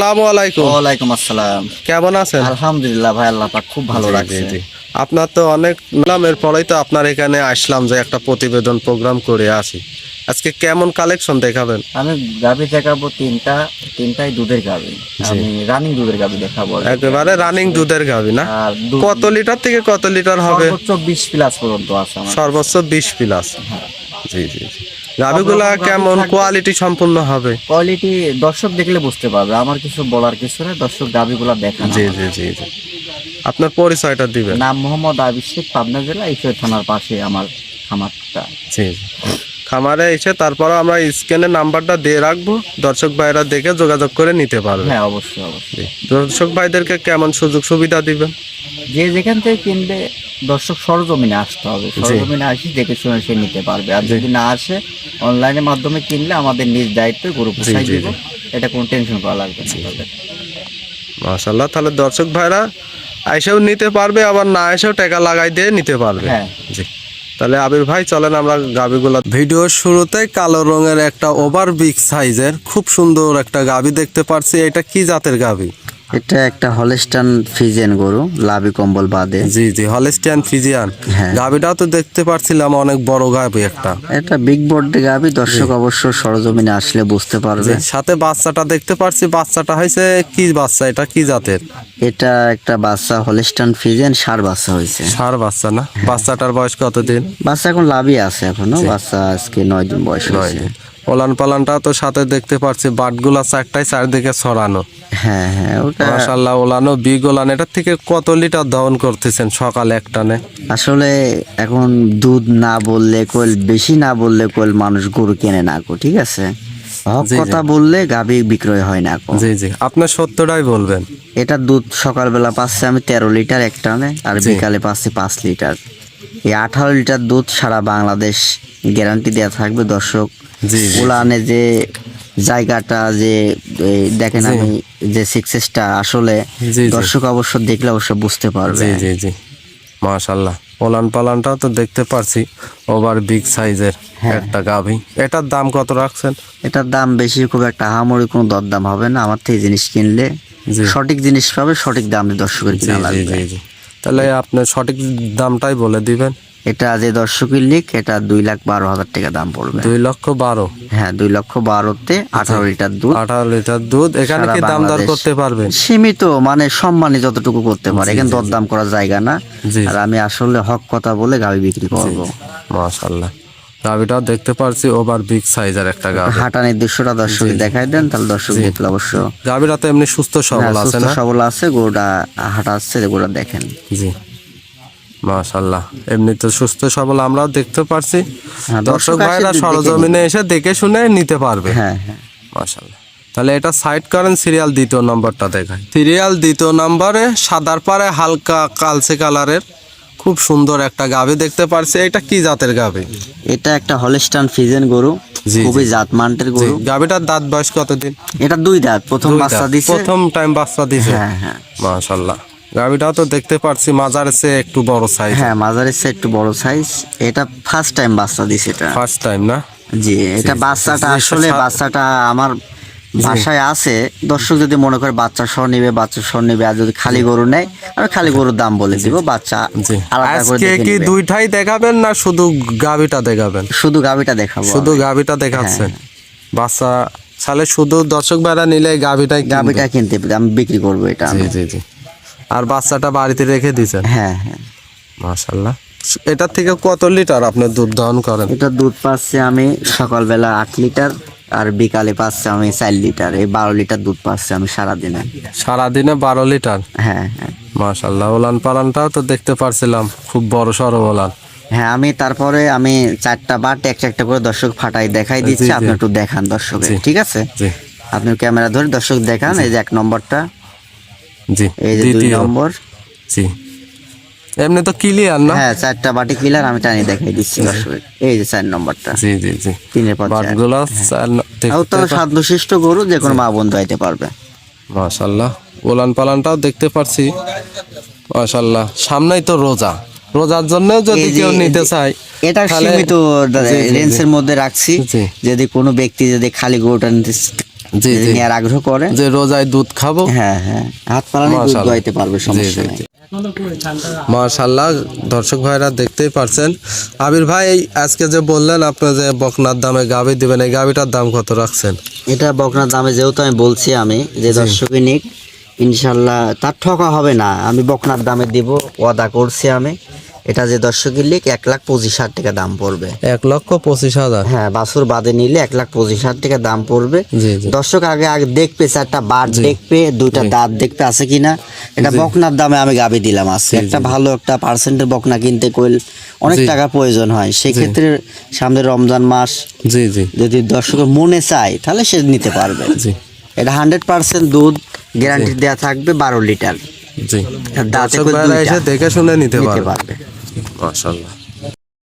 আসসালামু আলাইকুম। ওয়ালাইকুম আসসালাম। কেমন আছেন? আলহামদুলিল্লাহ ভাই আল্লাহ পাক খুব ভালো লাগছে জি, জি। আপনার তো অনেক নামের পরেই তো আপনার এখানে আসলাম যে একটা প্রতিবেদন প্রোগ্রাম করে আসি। আজকে কেমন কালেকশন দেখাবেন? আমি গাভি দেখাবো তিনটা তিনটাই দুধের গাভি। আমি রানিং দুধের গাভি দেখাবো একেবারে রানিং দুধের গাবি না? কত লিটার থেকে কত লিটার হবে? সর্বোচ্চ বিশ প্লাস পর্যন্ত আছে সর্বোচ্চ বিশ প্লাস। হ্যাঁ। জি জি জি। গাবিগুলা গাভী কেমন? কোয়ালিটি সম্পূর্ণ হবে। কোয়ালিটি দর্শক দেখলে বুঝতে পারবে আমার কিছু বলার কিছু না দর্শক গাভিগুলো দেখা জি জি জি জি। আপনার পরিচয়টা দিবেন। নাম মোহাম্মদ আবিষেক পাবনা জেলা ঈশ্বর থানার পাশে আমার খামারটা। জি। খামারে এসে তারপর আমরা স্ক্যানের নাম্বারটা দিয়ে রাখব দর্শক ভাইরা দেখে যোগাযোগ করে নিতে পারবে। হ্যাঁ অবশ্যই অবশ্যই। দর্শক ভাইদেরকে কেমন সুযোগ সুবিধা দিবেন? যে যেখান থেকে কিনবে দর্শক সরজমিনে আসতে হবে। সরজমিনে আসি দেখে শুনে সে নিতে পারবে। আর যদি না আসে অনলাইনের মাধ্যমে কিনলে আমাদের নিজ দায়িত্বে গরু পোষাই দিব। এটা কোনো টেনশন করা লাগবে না মাশাল্লাহ তাহলে দর্শক ভাইরা এসেও নিতে পারবে আবার না এসেও টাকা লাগাই দিয়ে নিতে পারবে। হ্যাঁ। জি। তাহলে আবির ভাই চলেন আমরা গাবিগুলো ভিডিও শুরুতেই কালো রঙের একটা ওভার বিগ সাইজের খুব সুন্দর একটা গাবি দেখতে পারছি। এটা কি জাতের গাবি? এটা একটা হলস্টান ফিজেন গরু লাভি কম্বল বাদে। জি জি হলিস্টিয়ান ফিজিয়ান। হ্যাঁ। গাবিটাও তো দেখতে পারছিলাম অনেক বড় গাবি একটা। এটা বিগ বোর্ড গাভি দর্শক অবশ্য সরজমিনে আসলে বুঝতে পারবে। সাথে বাচ্চাটা দেখতে পারছি বাচ্চাটা হয়েছে কি বাচ্চা এটা কি জাতের? এটা একটা বাচ্চা হলস্টান ফিজেন সার বাচ্চা হয়েছে। সার বাচ্চা না? বাচ্চাটার বয়স কতদিন? বাচ্চা এখন লাভই আছে এখনও বাচ্চা আজকে নয় দিন বয়স হয়েছে। ওলান পালানটা তো সাথে দেখতে পারছি বাটগুলা চারটায় চারদিকে ছড়ানো। হ্যাঁ হ্যাঁ ওটা ওলানো বিগ ওলান এটার থেকে কত লিটার দহন করতেছেন সকালে একটানে আসলে এখন দুধ না বললে কোল বেশি না বললে কোল মানুষ গরু কেনে না গো ঠিক আছে? হক। কথা বললে গাভী বিক্রয় হয় না জি জি। আপনার সত্যটাই বলবেন? এটা দুধ সকালবেলা পাচ্ছি আমি তেরো লিটার একটানে আর বিকালে পাচ্ছি পাঁচ লিটার। এই আঠারো লিটার দুধ সারা বাংলাদেশ গ্যারান্টি দেওয়া থাকবে দর্শক। উলানে যে জায়গাটা যে দেখেন আমি যে সাকসেসটা আসলে। দর্শক অবশ্য দেখলে অবশ্য বুঝতে পারবে। জি জি জি। মাশাল্লাহ ওলান পালানটাও তো দেখতে পারছি। ওভার বিগ সাইজের। একটা গাভী। এটার দাম কত রাখছেন? এটার দাম বেশি খুব একটা হামরি কোনো দরদাম হবে না। আমার থেকে জিনিস কিনলে। সঠিক জিনিস পাবে সঠিক দাম দর্শকের কিনা লাগবে। তাহলে আপনি সঠিক দামটাই বলে দিবেন। এটা যে দর্শকের লিক এটা দুই লাখ বারো হাজার টাকা দাম পড়বে। দুই লক্ষ বারো? হ্যাঁ দুই লক্ষ বারোতে আঠারো লিটার দুধ। আঠারো লিটার দুধ এখানে কি দাম দর করতে পারবেন? সীমিত মানে সম্মানে যতটুকু করতে পারে। এখানে দরদাম করার জায়গা না। আর আমি আসলে হক কথা বলে গাড়ি বিক্রি করব। মাশাল্লাহ গাভিটাও দেখতে পারছি ওভার বিগ সাইজের একটা গাভি হাঁটা নির্দিষ্টটা দর্শক দেখাই দেন তাহলে দর্শক দেখলে অবশ্য গাভিটা তো এমনি সুস্থ সবল হ্যাঁ, আছে না? সবল আছে গরুটা হাঁটা আসছে গরুটা দেখেন। জি। মাশাল্লাহ এমনি তো সুস্থ সবল আমরাও দেখতে পারছি। হ্যাঁ, দর্শক ভাইরা সরজমিনে এসে দেখে শুনে নিতে পারবে। হ্যাঁ হ্যাঁ। মাশাল্লাহ তাহলে এটা সাইড করেন সিরিয়াল দ্বিতীয় নম্বরটা দেখায় সিরিয়াল দ্বিতীয় নম্বরে সাদার পারে হালকা কালচে কালারের খুব সুন্দর একটা গাভি দেখতে পারছি। এটা কি জাতের গাভি? এটা একটা হলস্টান ফিজেন গরু খুবই জাত মানটের গরু। গাভিটার দাঁত বয়স কতদিন? এটা দুই দাঁত প্রথম বাচ্চা। দিছে। প্রথম টাইম বাচ্চা দিছে। হ্যাঁ হ্যাঁ। মাশাল্লাহ গাভিটাও তো দেখতে পারছি মাজারের চেয়ে একটু বড় সাইজ হ্যাঁ মাঝারি সাইজ একটু বড় সাইজ এটা ফার্স্ট টাইম বাচ্চা দিছে এটা। ফার্স্ট টাইম না? জি এটা বাচ্চাটা আসলে বাচ্চাটা আমার বাসায় আছে। দর্শক যদি মনে করে বাচ্চা সহ নিবে বাচ্চা সহ নিবে আর যদি খালি গরু নেয় আমি খালি গরুর দাম বলে দিব বাচ্চা আলাদা করে আজকে দেখে কি দুইটাই দেখাবেন না শুধু গাভিটা দেখাবেন? শুধু গাভিটা দেখাবো শুধু গাভিটা দেখাচ্ছেন? বাচ্চা তাহলে শুধু দর্শক ভাইরা নিলে গাভিটাই কিনবে। গাভিটা কিনতে আমি বিক্রি করব এটা জি আমি। জি জি। আর বাচ্চাটা বাড়িতে রেখে দিয়েছেন? হ্যাঁ হ্যাঁ। মাশাল্লাহ এটার থেকে কত লিটার আপনি দুধ দহন করেন? এটা দুধ পাচ্ছে আমি সকালবেলা আট লিটার আর বিকালে পাচ্ছে আমি চার লিটার। এই বারো লিটার দুধ পাচ্ছে আমি সারাদিনে। সারাদিনে বারো লিটার? হ্যাঁ হ্যাঁ। মাশাল্লাহ ওলান পালানটাও তো দেখতে পারছিলাম। খুব বড় সড়ো ওলান। হ্যাঁ আমি তারপরে আমি চারটা বাট একটা একটা করে দর্শক ফাটাই দেখাই দিচ্ছি। আপনি একটু দেখান দর্শক ঠিক আছে? জি। আপনি ক্যামেরা ধরে দর্শক দেখান এই যে এক নম্বরটা। জি এই যে দুই নম্বর। জি। এমনি তো ক্লিয়ার না? হ্যাঁ চারটা বাটি কিলার আমি টানি দেখাই দিচ্ছি এই যে চার নম্বরটা। জি জি জি। তিনের পর চার বাটগুলো অত্যন্ত স্বাদশিষ্ট গরু যে কোনো মা বন্ধু আইতে পারবে। মাশাল্লাহ ওলান পালানটাও দেখতে পারছি। মাশাল্লাহ সামনেই তো রোজা। রোজার জন্য যদি কেউ নিতে চায় এটা সীমিত। রেঞ্জের মধ্যে রাখছি। যদি কোনো ব্যক্তি যদি খালি গরুটা নিতে জি, জি। নেওয়ার আগ্রহ করে। যে রোজায় দুধ খাব। হ্যাঁ হ্যাঁ। হাত পালানি দুধ। দোয়াইতে পারবে সমস্যা জি, নেই। মাশাল্লাহ দর্শক ভাইরা দেখতেই পারছেন। আবির ভাই আজকে যে বললেন আপনি যে বকনার দামে গাভি দিবেন এই গাভিটার দাম কত রাখছেন? এটা বকনার দামে যেহেতু আমি বলছি আমি যে দর্শকই নিক ইনশাল্লাহ তার ঠকা হবে না। আমি বকনার দামে দিব ওয়াদা করছি আমি। এটা যে দর্শকের লিখ এক লাখ পঁচিশ হাজার টাকা দাম পড়বে। এক লক্ষ পঁচিশ হাজার? হ্যাঁ বাছুর বাদে নিলে এক লাখ পঁচিশ হাজার টাকা দাম পড়বে। দর্শক আগে আগে দেখবে চারটা বার দেখবে দুইটা দাঁত দেখবে আছে কিনা। এটা বকনার দামে আমি গাবি দিলাম আজকে। একটা ভালো একটা পার্সেন্টের বকনা কিনতে কইল অনেক টাকা প্রয়োজন হয়। সেক্ষেত্রে সামনে রমজান মাস। জি জি। যদি দর্শকের মনে চায় তাহলে সে নিতে পারবে। এটা হান্ড্রেড পার্সেন্ট দুধ গ্যারান্টি দেওয়া থাকবে বারো লিটার। জি। দাঁতে দর্শক ভাইরা এসে দেখে শুনে নিতে পারবে। মাশাল্লাহ